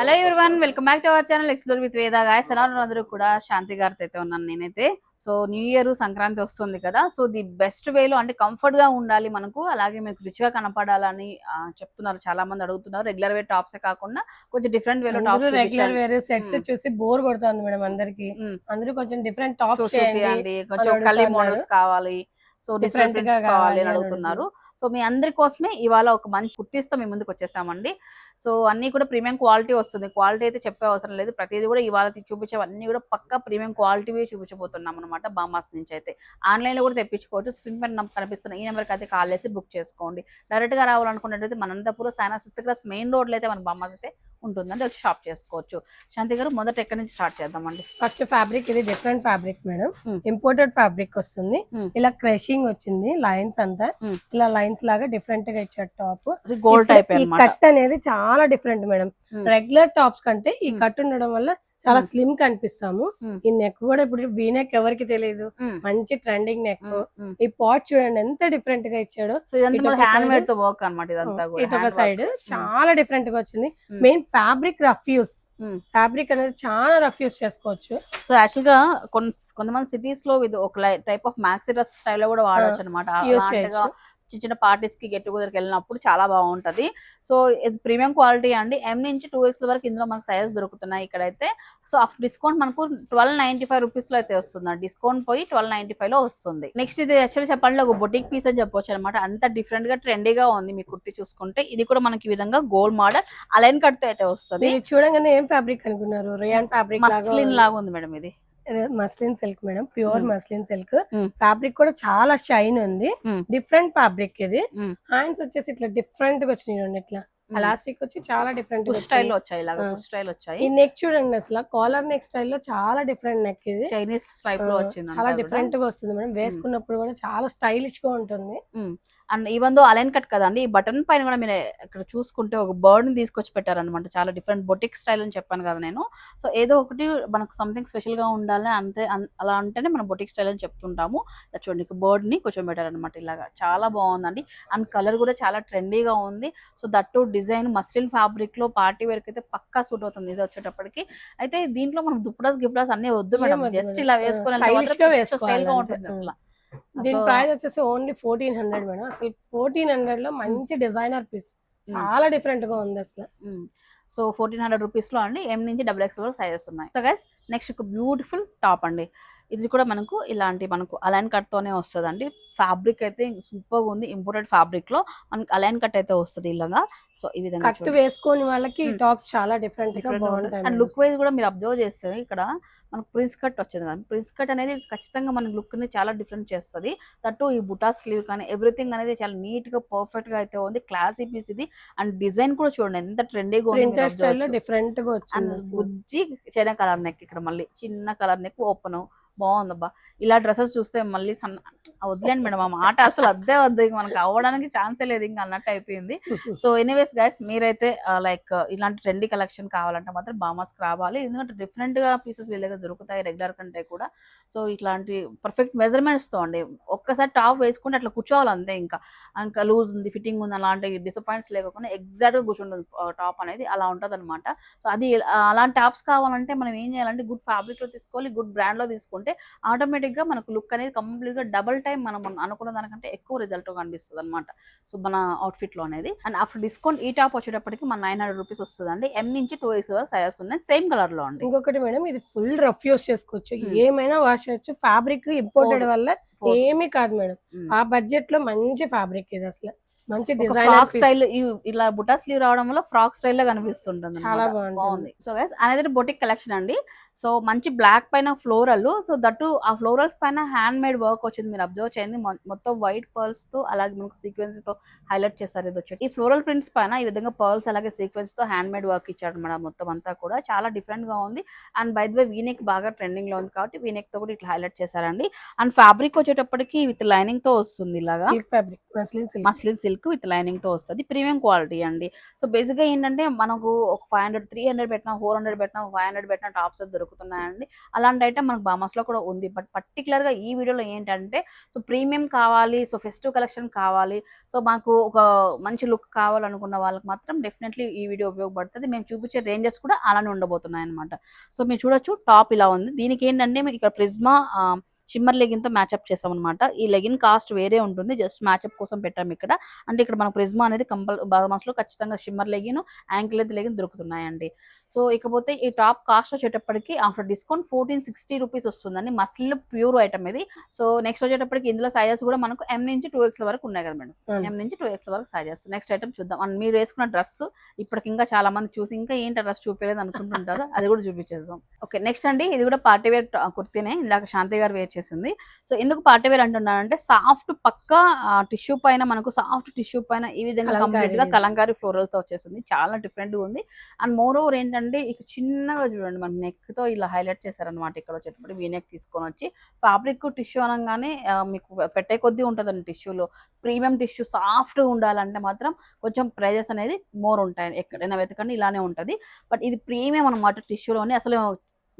Hello everyone welcome back to our channel explore with Veda guys ఎలా అందరూ కూడా? శాంతి గారితో అయితే ఉన్నాను నేనైతే. సో న్యూ ఇయర్ సంక్రాంతి వస్తుంది కదా. సో ది బెస్ట్ వేలో అంటే కంఫర్ట్గా ఉండాలి మనకు. అలాగే మీకు రిచ్గా కనపడాలని చెప్తున్నారు చాలా మంది అడుగుతున్నారు రెగ్యులర్ వే టాప్స్ కాకుండా కొంచెం డిఫరెంట్ వేలో టాప్స్ రెగ్యులర్ వేరే సెట్స్. చూసి బోర్ కొడుతుంది మేడం అందరికి. మ్మ్. అందరూ కొంచెం డిఫరెంట్ టాప్స్ చేయండి కొంచెం కలీ. మోడల్స్ కావాలి. సో డిఫరెంట్ కావాలి అని అడుగుతున్నారు. సో మీ అందరి కోసమే ఇవాళ ఒక మంచి కుర్తీస్తో మీ ముందుకు వచ్చేసామండి. సో అన్ని కూడా ప్రీమియం క్వాలిటీ వస్తుంది. క్వాలిటీ అయితే చెప్పే అవసరం లేదు. ప్రతిదీ కూడా ఇవాళ చూపించేవన్నీ కూడా పక్కా ప్రీమియం క్వాలిటీవే చూపించబోతున్నాం అనమాట బామాస్ నుంచి అయితే. ఆన్లైన్లో కూడా తెప్పించుకోవచ్చు. స్క్రీన్ పైన కనిపిస్తున్న ఈ నెంబర్కి అయితే కాల్ చేసి బుక్ చేసుకోండి. డైరెక్ట్గా రావాలనుకున్నట్టయితే మన Anantapuram Saina sixth class main రోడ్లో అయితే మన బామాస్ అయితే ఉంటుందండి వచ్చి షాప్ చేసుకోవచ్చు శాంతి గారు మొదట ఎక్కడి నుంచి స్టార్ట్ చేద్దామండి ఫస్ట్ ఫ్యాబ్రిక్ ఇది different fabric madam. Imported fabric వస్తుంది మ్మ్. ఇలా క్రషింగ్ వచ్చింది లైన్స్ అంతా మ్మ్. ఇలా లైన్స్ లాగా డిఫరెంట్గా ఇచ్చాడు టాప్ గోల్డ్ టైప్ కట్ అనేది చాలా డిఫరెంట్ మేడం. రెగ్యులర్ టాప్స్ కంటే ఈ. కట్ ఉండడం వల్ల చాలా. స్లిమ్ కనిపిస్తాము. ఈ నెక్ కూడా ఇప్పుడు వీ నెక్ ఎవరికి తెలియదు మంచి ట్రెండింగ్ నెక్ ఈ పాట్ చూడండి ఎంత డిఫరెంట్గా ఇచ్చాడో. hand work. సైడ్ చాలా డిఫరెంట్గా వచ్చింది. Main fabric rough use. Fabric అనేది చాలా రఫ్ యూస్ చేసుకోవచ్చు. సో యాక్చువల్గా కొంతమంది సిటీస్లో ఇది ఒక టైప్ ఆఫ్ మ్యాక్సీ డ్రెస్ స్టైల్లో కూడా వాడచ్చు అనమాట చిన్న చిన్న పార్టీస్కి గెట్ టుగెదర్ వెళ్ళినప్పుడు చాలా బాగుంటది. సో ఇది ప్రీమియం క్వాలిటీ అండి. ఎం నుంచి టూ ఎక్స్ వరకు ఇందులో మనకు సైజ్ దొరుకుతున్నాయి ఇక్కడైతే. సో ఆఫ్టర్ డిస్కౌంట్ మనకు ట్వెల్వ్ నైన్టీ ఫైవ్ రూపీస్లో అయితే వస్తుంది. డిస్కౌంట్ పోయి ట్వెల్వ్ నైన్టీ ఫైవ్లో వస్తుంది. నెక్స్ట్ ఇది యాక్చువల్ చెప్పాలంటే ఒక బొటిక్ పీస్ అని చెప్పొచ్చు అనమాట అంత డిఫరెంట్గా ట్రెండీగా ఉంది మీ కుర్తి చూసుకుంటే. ఇది కూడా మనకి ఈ విధంగా గోల్డ్ మోడల్ అలైన్ కట్తో అయితే వస్తుంది. చూడగానే ఏం ఫ్యాబ్రిక్ అనుకున్నారు? రియాన్ ఫ్యాబ్రిక్ మస్లిన్ లాగా ఉంది మేడం ఇది. Muslin silk madam. Pure. Muslin silk. Fabric కూడా చాలా షైన్ ఉంది. డిఫరెంట్ ఫ్యాబ్రిక్ ఇది. హ్యాండ్స్ వచ్చేసి ఇట్లా డిఫరెంట్గా వచ్చినాయి ఇట్లా. ఎలాస్టిక్ వచ్చి చాలా డిఫరెంట్ స్టైల్ వచ్చాయి స్టైల్ వచ్చాయి. ఈ నెక్ చూడండి అసలు కాలర్ నెక్ స్టైల్లో చాలా డిఫరెంట్ నెక్ ఇది. చైనీస్ టైప్లో వచ్చింది చాలా డిఫరెంట్గా వస్తుంది మేడం. వేసుకున్నప్పుడు కూడా చాలా స్టైలిష్గా ఉంటుంది. And even though A line cut కదండి ఈ బటన్ పైన కూడా మీరు ఇక్కడ చూసుకుంటే ఒక బర్డ్ని తీసుకొచ్చి పెట్టారనమాట చాలా డిఫరెంట్ బొటిక్ స్టైల్ అని చెప్పాను కదా నేను. సో ఏదో ఒకటి మనకు సంథింగ్ స్పెషల్గా ఉండాలి అంతే అలా అంటేనే మనం బొటిక్ స్టైల్ అని చెప్తుంటాము. చూడండి బర్డ్ని కొంచెం పెట్టారనమాట ఇలాగా. చాలా బాగుందండి. అండ్ కలర్ కూడా చాలా ట్రెండీగా ఉంది. సో దట్టు డిజైన్ మస్లిన్ ఫ్యాబ్రిక్లో పార్టీ వేర్ అయితే పక్కా సూట్ అవుతుంది ఇది వచ్చేటప్పటికి. అయితే దీంట్లో మనం దుప్పడాస్ గిప్డాస్ అన్ని వద్దు మేడం. జస్ట్. ఇలా వేసుకోవాలి స్టైల్గా. ఉంటుంది అసలు. దీని ప్రైస్ వచ్చేసి ఓన్లీ ఫోర్టీన్ హండ్రెడ్ మేడం. అసలు ఫోర్టీన్ హండ్రెడ్లో మంచి డిజైనర్ పీస్. చాలా డిఫరెంట్గా ఉంది అసలు. సో ఫోర్టీన్ హండ్రెడ్ రూపీస్లో అండి ఎం నుంచి డబుల్ ఎక్స్ వరకు సైజెస్ ఉన్నాయి. సో గైస్ నెక్స్ట్ ఒక బ్యూటిఫుల్ టాప్ అండి. ఇది కూడా మనకు ఇలాంటి మనకు అలైన్ కట్ తోనే వస్తుంది అండి ఫ్యాబ్రిక్ అయితే సూపర్ ఉంది. ఇంపోర్టెడ్ ఫ్యాబ్రిక్లో మనకి అలైన్ కట్ అయితే వస్తుంది ఇలాగా. సో ఈ విధంగా కట్ వేసుకొని వాళ్ళకి. టాప్ చాలా డిఫరెంట్ అండ్. లుక్ వైజ్ కూడా మీరు అబ్జర్వ్ చేస్తే ఇక్కడ మనకు ప్రిన్స్ కట్ వచ్చింది కదా. ప్రిన్స్ కట్ అనేది ఖచ్చితంగా మన లుక్ని చాలా డిఫరెంట్ చేస్తుంది. దట్టు ఈ బుటా స్లీవ్ కానీ ఎవ్రీథింగ్ అనేది చాలా నీట్గా పర్ఫెక్ట్గా అయితే ఉంది. క్లాసీ పీస్ ఇది. అండ్ డిజైన్ కూడా చూడండి ఎంత ట్రెండీగా ఉంది డిఫరెంట్గా వచ్చింది. బుజ్జి చైనా కలర్ నెక్ ఇక్కడ మళ్ళీ చిన్న కలర్ నెక్ ఓపెన్. బాగుందబ్బా. ఇలా డ్రెస్సెస్ చూస్తే మళ్ళీ సన్న వద్దులేండి మేడం ఆ మాట అసలు అద్దే వద్దు. ఇంక మనకు అవ్వడానికి ఛాన్సే లేదు ఇంకా అన్నట్టు అయిపోయింది. సో ఎనీవేస్ గైస్ మీరైతే లైక్ ఇలాంటి ట్రెండీ కలెక్షన్ కావాలంటే మాత్రం బామాస్కి రావాలి ఎందుకంటే డిఫరెంట్గా పీసెస్ వీళ్ళగా దొరుకుతాయి రెగ్యులర్ కంటే కూడా. సో ఇట్లాంటి పర్ఫెక్ట్ మెజర్మెంట్స్తో అండి. ఒక్కసారి టాప్ వేసుకుంటే అట్లా కూర్చోవాలి అంతే ఇంకా. ఇంకా లూజ్ ఉంది ఫిట్టింగ్ ఉంది అలాంటి డిసప్పాయింట్స్ లేకుండా ఎగ్జాక్ట్గా కూర్చుంటుంది టాప్ అనేది అలా ఉంటది అనమాట సో అది అలాంటి టాప్స్ కావాలంటే మనం ఏం చేయాలంటే గుడ్ ఫ్యాబ్రిక్లో తీసుకోవాలి గుడ్ బ్రాండ్లో తీసుకుంటే ఆటోమేటిక్గా మనకు లుక్ అనేది కంప్లీట్గా డబుల్ టైం మనం అనుకున్న దానికంటే ఎక్కువ రిజల్ట్ కనిపిస్తుంది అనమాట సో మన అవుట్ఫిట్లో అనేది అండ్ ఆఫ్టర్ డిస్కౌంట్ ఈ టాప్ వచ్చేటప్పటికి మన నైన్ హండ్రెడ్ రూపీస్ వస్తుంది అండి ఎం నుంచి టూ ఎక్స్ వరకు సైజెస్ ఉన్నాయి సేమ్ కలర్లో అండి ఇంకొకటి మేడం ఇది ఫుల్ రఫ్ యూస్ చేసుకోవచ్చు. ఏమైనా వాష్ చేయొచ్చు ఫ్యాబ్రిక్ ఇంపోర్టెడ్. వల్ల. ఏమీ కాదు మేడం. ఆ బడ్జెట్లో మంచి ఫ్యాబ్రిక్ ఇది అసలు. మంచి డిజైన్ ఫ్రాక్ స్టైల్ ఇలా బుటా స్లీవ్ రావడం వల్ల ఫ్రాక్ స్టైల్లో కనిపిస్తుంటుంది చాలా. బాగుంది. సో గైస్ అనేది బొటిక్ కలెక్షన్ అండి. సో మంచి బ్లాక్ పైన ఫ్లోరల్ సో దట్టు ఆ ఫ్లోరల్స్ పైన హ్యాండ్ మేడ్ వర్క్ వచ్చింది మీరు అబ్జర్వ్ చేయండి. మొత్తం వైట్ పర్ల్స్తో అలాగే మనకు సీక్వెన్స్తో హైలైట్ చేస్తారు ఇది వచ్చి ఈ ఫ్లోరల్ ప్రింట్స్ పైన ఈ విధంగా పర్ల్స్ అలాగే సీక్వెన్స్తో హ్యాండ్ మేడ్ వర్క్ ఇచ్చాడు మేడం మొత్తం అంతా కూడా. చాలా డిఫరెంట్గా ఉంది. And by the way V neck బాగా ట్రెండింగ్లో ఉంది కాబట్టి వీనెక్తో కూడా ఇట్లా హైలైట్ చేశారండి. అండ్ ఫ్యాబ్రిక్ వచ్చేటప్పటికి విత్ లైనింగ్తో వస్తుంది ఇలాగా. Silk fabric muslin silk with లైనింగ్తో వస్తుంది. ప్రీమియం క్వాలిటీ అండి. సో బేసిక్గా ఏంటంటే మనకు ఒక ఫైవ్ హండ్రెడ్ త్రీ హండ్రెడ్ పెట్టినా ఫోర్ హండ్రెడ్ పెట్టినా ఫైవ్ హండ్రెడ్ పెట్టినా టాప్స్ దొరుకుతున్నాయండి. అలాంటి ఐటమ్ మనకు బామాస్లో కూడా ఉంది. బట్ పర్టికులర్గా ఈ వీడియోలో ఏంటంటే సో ప్రీమియం కావాలి సో ఫెస్టివ్ కలెక్షన్ కావాలి. సో మాకు ఒక మంచి లుక్ కావాలనుకున్న వాళ్ళకి మాత్రం డెఫినెట్లీ ఈ వీడియో ఉపయోగపడుతుంది. మేము చూపించే రేంజెస్ కూడా అలానే ఉండబోతున్నాయి అనమాట సో మీరు చూడొచ్చు టాప్ ఇలా ఉంది. దీనికి ఏంటంటే మీకు ఇక్కడ ప్రిజ్మా షిమ్మర్ లెగిన్తో మ్యాచ్అప్ చేసాం అనమాట ఈ లెగిన్ కాస్ట్ వేరే ఉంటుంది. జస్ట్ మ్యాచ్అప్ కోసం పెట్టాము ఇక్కడ. అంటే ఇక్కడ మనకు ప్రిజ్మా అనేది కంపల్ బామాస్లో ఖచ్చితంగా shimmer legging ankle length legging దొరుకుతున్నాయండి. So ఇకపోతే ఈ టాప్ కాస్ట్ వచ్చేటప్పటికి after discount fourteen sixty rupees వస్తుందండి. మస్లిన్ ప్యూర్ ఐటమ్ ఇది. సో నెక్స్ట్ వచ్చేటప్పటికి ఇందులో సైజెస్ కూడా మనకు ఎం నుంచి టూ ఎక్స్ వరకు ఉన్నాయి కదా మేడం. ఎం నుంచి టూ ఎక్స్ వరకు సైజెస్. నెక్స్ట్ ఐటమ్ చూద్దాం. అండ్ మీరు వేసుకున్న డ్రెస్ ఇప్పటికి ఇంకా చాలా మంది చూసి ఇంకా ఏంటి డ్రెస్ చూపించలేదు అనుకుంటుంటారు. అది కూడా చూపించేద్దాం. ఓకే నెక్స్ట్ అండి ఇది కూడా పార్టీ వేర్ కుర్తీనే. ఇందాక శాంతి గారు వేర్ చేసింది. సో ఎందుకు పార్టీ వేర్ అంటున్నానంటే సాఫ్ట్ పక్క టిష్యూ పైన మనకు సాఫ్ట్ టిష్యూ పైన ఈ విధంగా కంప్లీట్గా. కలంకారీ ఫ్లోరల్తో వచ్చేసింది. చాలా డిఫరెంట్గా ఉంది. అండ్ మోర్ ఓవర్ ఏంటంటే ఇక చిన్నగా చూడండి మన నెక్తో ఇలా హైలైట్ చేశారనమాట ఇక్కడ వచ్చేటప్పుడు వీ నెక్ తీసుకొని వచ్చి ఫ్యాబ్రిక్ టిష్యూ అనగానే మీకు పెట్టే కొద్దీ ఉంటుందండి టిష్యూలో ప్రీమియం టిష్యూ సాఫ్ట్గా ఉండాలంటే మాత్రం కొంచెం ప్రైజెస్ అనేది మోర్ ఉంటాయి. ఎక్కడైనా వెతకండి ఇలానే ఉంటుంది. బట్ ఇది ప్రీమియం అనమాట టిష్యూలోనే అసలు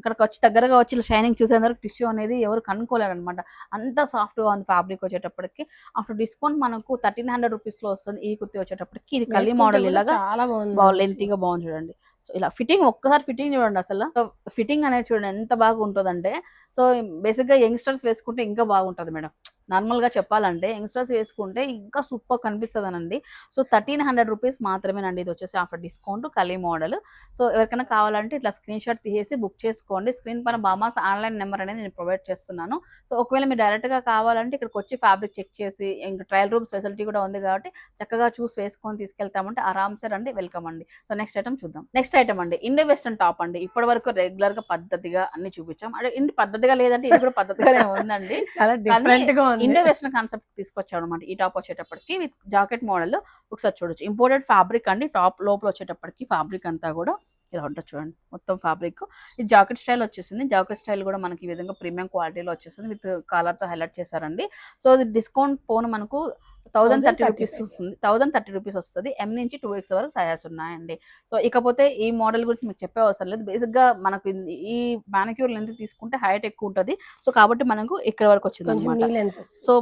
ఇక్కడికి వచ్చి దగ్గరగా వచ్చి ఇలా షైనింగ్ చూసేందుకు టిష్యూ అనేది ఎవరు కనుక్కోలేరు అనమాట అంత సాఫ్ట్గా ఉంది ఫ్యాబ్రిక్ వచ్చేటప్పటికి. ఆఫ్టర్ డిస్కౌంట్ మనకు థర్టీన్ హండ్రెడ్ రూపీస్లో వస్తుంది ఈ కుర్తి వచ్చేటప్పటికి. ఇది కలీ మోడల్ ఇలాగా చాలా బాగుంది బాగా లెంతీగా బాగుంది చూడండి. సో ఇలా ఫిట్టింగ్ ఒక్కసారి ఫిట్టింగ్ చూడండి అసలు. ఫిట్టింగ్ అనేది చూడండి ఎంత బాగా ఉంటుందంటే సో బేసిక్గా యంగ్స్టర్స్ వేసుకుంటే ఇంకా బాగుంటుంది మేడం. నార్మల్గా చెప్పాలంటే యంగ్స్టర్స్ వేసుకుంటే ఇంకా సూపర్ కనిపిస్తుందనండి. సో థర్టీన్ హండ్రెడ్ రూపీస్ మాత్రమేనండి ఇది వచ్చేసి offer discount kali model. So ఎవరికైనా కావాలంటే ఇట్లా స్క్రీన్ షాట్ తీసేసి బుక్ చేసుకోండి. స్క్రీన్ పైన బామాస్ ఆన్లైన్ నెంబర్ అనేది నేను ప్రొవైడ్ చేస్తున్నాను. సో ఒకవేళ మీరు డైరెక్ట్గా కావాలంటే ఇక్కడికి వచ్చి ఫ్యాబ్రిక్ చెక్ చేసి ఇంకా ట్రయల్ రూమ్స్ ఫెసిలిటీ కూడా ఉంది కాబట్టి చక్కగా చూసి వేసుకొని తీసుకెళ్తామంటే ఆరామ్సే రండి వెల్కమ్ అండి. సో నెక్స్ట్ ఐటమ్ చూద్దాం. నెక్స్ట్ ఐటమ్ అండి ఇండో వెస్టర్న్ టాప్ అండి. ఇప్పటి వరకు రెగ్యులర్గా పద్ధతిగా అన్ని చూపించాం. అంటే ఇంటి పద్ధతిగా లేదంటే ఇది కూడా పద్ధతిగానే ఉందండి. చాలా డిఫరెంట్గా ఉంది. ఇండో వెస్టర్న్ కాన్సెప్ట్ తీసుకొచ్చాడు అనమాట ఈ టాప్ వచ్చేటప్పటికి విత్ జాకెట్ మోడల్ ఒకసారి చూడొచ్చు. ఇంపోర్టెడ్ ఫ్యాబ్రిక్ అండి టాప్ లోపల వచ్చేటప్పటికి ఫ్యాబ్రిక్ అంతా కూడా ఇలా ఉంటుంది చూడండి. మొత్తం ఫ్యాబ్రిక్ ఇది జాకెట్ స్టైల్ వచ్చేసింది. జాకెట్ స్టైల్ కూడా మనకి ఈ విధంగా ప్రీమియం క్వాలిటీలో వచ్చేసింది. విత్ కాలర్తో హైలైట్ చేశారండి. సో ఇది డిస్కౌంట్ పోను మనకు థౌసండ్ థర్టీ 1030 రూపీస్ వస్తుంది. థౌసండ్ థర్టీ రూపీస్ వస్తుంది. ఎం నుంచి టూ ఎక్స్ వరకు సైజెస్ ఉన్నాయండి. సో ఇకపోతే ఈ మోడల్ గురించి మీకు చెప్పే అవసరం లేదు. బేసిక్గా మనకు ఈ మానిక్యూర్ లెంత్ తీసుకుంటే హైట్ ఎక్కువ ఉంటుంది. సో కాబట్టి మనకు ఇక్కడ వరకు వచ్చింది అనమాట సో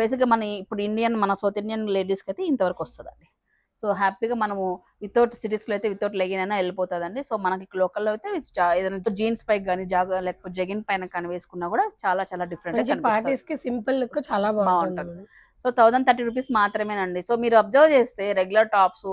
బేసిక్గా మన ఇప్పుడు ఇండియన్ మన సౌత్ ఇండియన్ లేడీస్కి అయితే ఇంతవరకు వస్తుందండి. సో హ్యాపీగా మనము వితౌట్ సిటీస్లో అయితే వితౌట్ లెగిన్ అయినా వెళ్ళిపోతుందండి. సో మనకి లోకల్లో అయితే ఏదైనా జీన్స్ పైకి కానీ జాగ లేకపోతే జగిన్ పైన కానీ వేసుకున్నా కూడా చాలా చాలా డిఫరెంట్ పార్టీస్కి సింపుల్ లుక్ చాలా బాగుంటుంది. సో థౌసండ్ థర్టీ రూపీస్ మాత్రమేనండి. సో మీరు అబ్జర్వ్ చేస్తే regular tops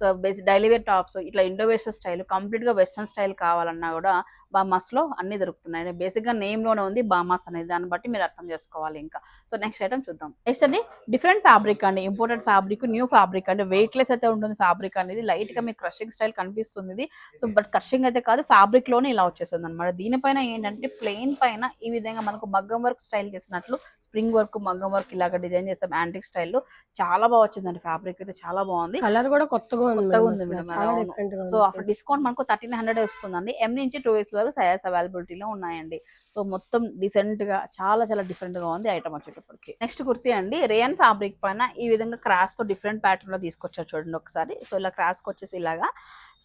so basic daily wear tops ఇట్లా ఇండో వెస్టర్న్ స్టైల్ కంప్లీట్గా వెస్టర్న్ స్టైల్ కావాలన్నా కూడా బామాస్లో అన్ని దొరుకుతున్నాయి బేసిక్గా నేమ్లోనే ఉంది బామాస్ అనేది. దాన్ని బట్టి మీరు అర్థం చేసుకోవాలి ఇంకా. సో నెక్స్ట్ ఐటమ్ చూద్దాం. నెక్స్ట్ అండి డిఫరెంట్ ఫ్యాబ్రిక్ అండి. ఇంపోర్టెడ్ ఫ్యాబ్రిక్ న్యూ ఫ్యాబ్రిక్ అంటే వెయిట్ లెస్ అయితే ఉంటుంది ఫ్యాబ్రిక్ అనేది. లైట్గా మీకు క్రషింగ్ స్టైల్ కనిపిస్తుంది సో బట్ క్రషింగ్ అయితే కాదు ఫ్యాబ్రిక్లోనే ఇలా వచ్చేస్తుంది అనమాట దీనిపైన ఏంటంటే ప్లెయిన్ పైన ఈ విధంగా మనకు మగ్గం వర్క్ స్టైల్ చేసినట్లు స్ప్రింగ్ వర్క్ మగ్గం వర్క్ ఇలాగ డిజైన్ చేసాం యాంటిక్ స్టైల్లో చాలా బాగా వచ్చిందండి ఫ్యాబ్రిక్ అయితే చాలా బాగుంది. కలర్ కూడా కొత్తగా ఉంది కొత్తగా ఉంది. Madam, so. ఆఫర్ డిస్కౌంట్ మనకు థర్టీన్ హండ్రెడ్ వస్తుందండి. ఎం నుంచి టూ ఇయర్స్ వరకు సైజ్ అవైలబిలిటీలో ఉన్నాయండి. సో మొత్తం డిసెంట్గా చాలా చాలా డిఫరెంట్గా ఉంది ఐటమ్ వచ్చేటప్పటికి. నెక్స్ట్ కుర్తీ అండి రేయన్ ఫ్యాబ్రిక్ పైన ఈ విధంగా క్రాస్తో డిఫరెంట్ ప్యాటర్న్లో తీసుకొచ్చారు చూడండి ఒకసారి. సో ఇలా క్రాస్కి వచ్చేసి ఇలాగా.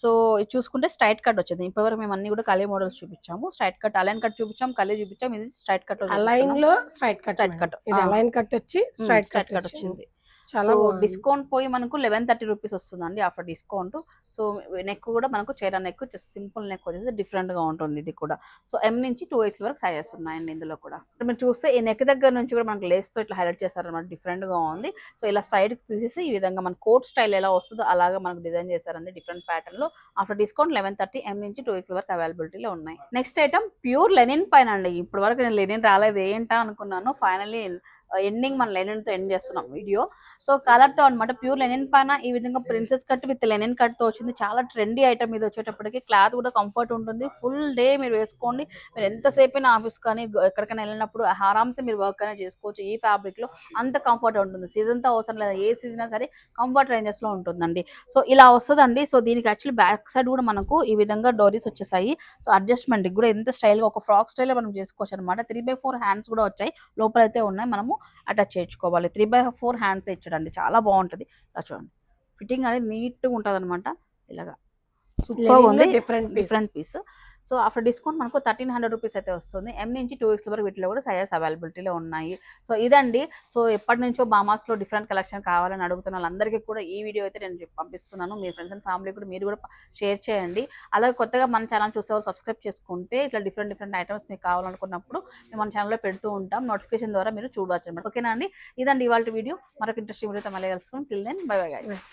సో చూసుకుంటే స్ట్రైట్ కట్ వచ్చింది. ఇప్పటివరకు మేము అన్ని కూడా కలీ మోడల్స్ చూపించాము. Straight cut A line cut చూపించాం కలీ చూపించాం ఇది స్ట్రైట్ కట్ అలైన్లో స్ట్రైట్ కట్. ఇది ఆ. అలైన్ కట్ వచ్చి స్ట్రైట్ స్ట్రైట్ కట్ కట్ వచ్చింది. చాలా. డిస్కౌంట్ పోయి మనకు లెవెన్ థర్టీ రూపీస్ వస్తుందండి ఆఫర్ డిస్కౌంట్. సో నెక్ కూడా మనకు చైరా నెక్ సింపుల్ నెక్ వచ్చేసి డిఫరెంట్గా ఉంటుంది ఇది కూడా. సో ఎం నుంచి టూ ఎక్స్ వరకు సైజెస్ ఉన్నాయండి ఇందులో కూడా. మీరు చూస్తే ఈ నెక్ దగ్గర నుంచి కూడా మనకు లేస్తో ఇట్లా హైలైట్ చేశారనమాట డిఫరెంట్గా ఉంది. సో ఇలా సైడ్కి తీసేసి ఈ విధంగా మన కోట్ స్టైల్ ఎలా వస్తుందో అలాగా మనకు డిజైన్ చేశారండి డిఫరెంట్ ప్యాటర్న్లో. Offer discount eleven thirty M నుంచి టూ ఎక్స్ వరకు అవైలబిలిటీలో ఉన్నాయి. నెక్స్ట్ ఐటమ్ ప్యూర్ లెనిన్ పైన అండి. ఇప్పటి వరకు నేను లెనిన్ రాలేదు. ఏంటా అనుకున్నాను? ఫైనల్లీ ఎండింగ్ మన లెనిన్తో ఎండ్ చేస్తున్నాం వీడియో సో కలర్తో అనమాట ప్యూర్ లెనిన్ పైన ఈ విధంగా ప్రిన్సెస్ కట్ విత్ లెనిన్ కట్తో వచ్చింది. చాలా ట్రెండీ ఐటమ్ ఇది వచ్చేటప్పటికి. క్లాత్ కూడా కంఫర్ట్ ఉంటుంది. ఫుల్ డే మీరు వేసుకోండి. మీరు ఎంతసేపు అయినా ఆఫీస్ కానీ ఎక్కడికైనా వెళ్ళినప్పుడు ఆరామ్సే మీరు వర్క్ అయినా చేసుకోవచ్చు. ఈ ఫ్యాబ్రిక్లో అంత కంఫర్ట్ ఉంటుంది. సీజన్తో అవసరం లేదు. ఏ సీజన్ సరే కంఫర్ట్ రేంజెస్లో ఉంటుందండి. సో ఇలా వస్తుందండి. సో దీనికి యాక్చువల్లీ బ్యాక్ సైడ్ కూడా మనకు ఈ విధంగా డోరీస్ వచ్చేసాయి. సో అడ్జస్ట్మెంట్ కూడా ఎంత స్టైల్గా ఒక ఫ్రాక్ స్టైల్ మనం చేసుకోవచ్చు అనమాట త్రీ బై ఫోర్ హ్యాండ్స్ కూడా వచ్చాయి. లోపల అయితే ఉన్నాయి. మనము అటాచ్ చేయించుకోవాలి. త్రీ బై ఫోర్ హ్యాండ్స్ ఇచ్చడండి. చాలా బాగుంటది. ఇలా చూడండి. ఫిట్టింగ్ అనేది నీట్గా ఉంటది అనమాట ఇలాగా సూపర్ ఉంది. Different different piece. So after discount మనకు థర్టీన్ హండ్రెడ్ రూపీస్ అయితే వస్తుంది. ఎం నుంచి టూ ఎక్స్ వరకు వీటిలో కూడా సైజెస్ అవైలబిలిటీలో ఉన్నాయి. సో ఇదండి. సో ఎప్పటి నుంచో బామాస్లో డిఫరెంట్ కలెక్షన్ కావాలని అడుగుతున్న వాళ్ళందరికీ కూడా ఈ వీడియో అయితే నేను పంపిస్తున్నాను. మీ ఫ్రెండ్స్ అండ్ ఫ్యామిలీ కూడా మీరు కూడా షేర్ చేయండి. అలాగే కొత్తగా మన ఛానల్ చూసే వాళ్ళు సబ్స్క్రైబ్ చేసుకుంటే ఇట్లా డిఫరెంట్ డిఫరెంట్ ఐటమ్స్ మీకు కావాలనుకున్నప్పుడు మేము మన ఛానల్లో పెడుతూ ఉంటాం. నోటిఫికేషన్ ద్వారా మీరు చూడవచ్చు అనమాట ఓకేనా అండి? ఇదండి ఇవాళ వీడియో మరొక ఇంట్రెస్టింగ్ వీడియోతో మళ్ళీ కలుసుకుని till then bye bye guys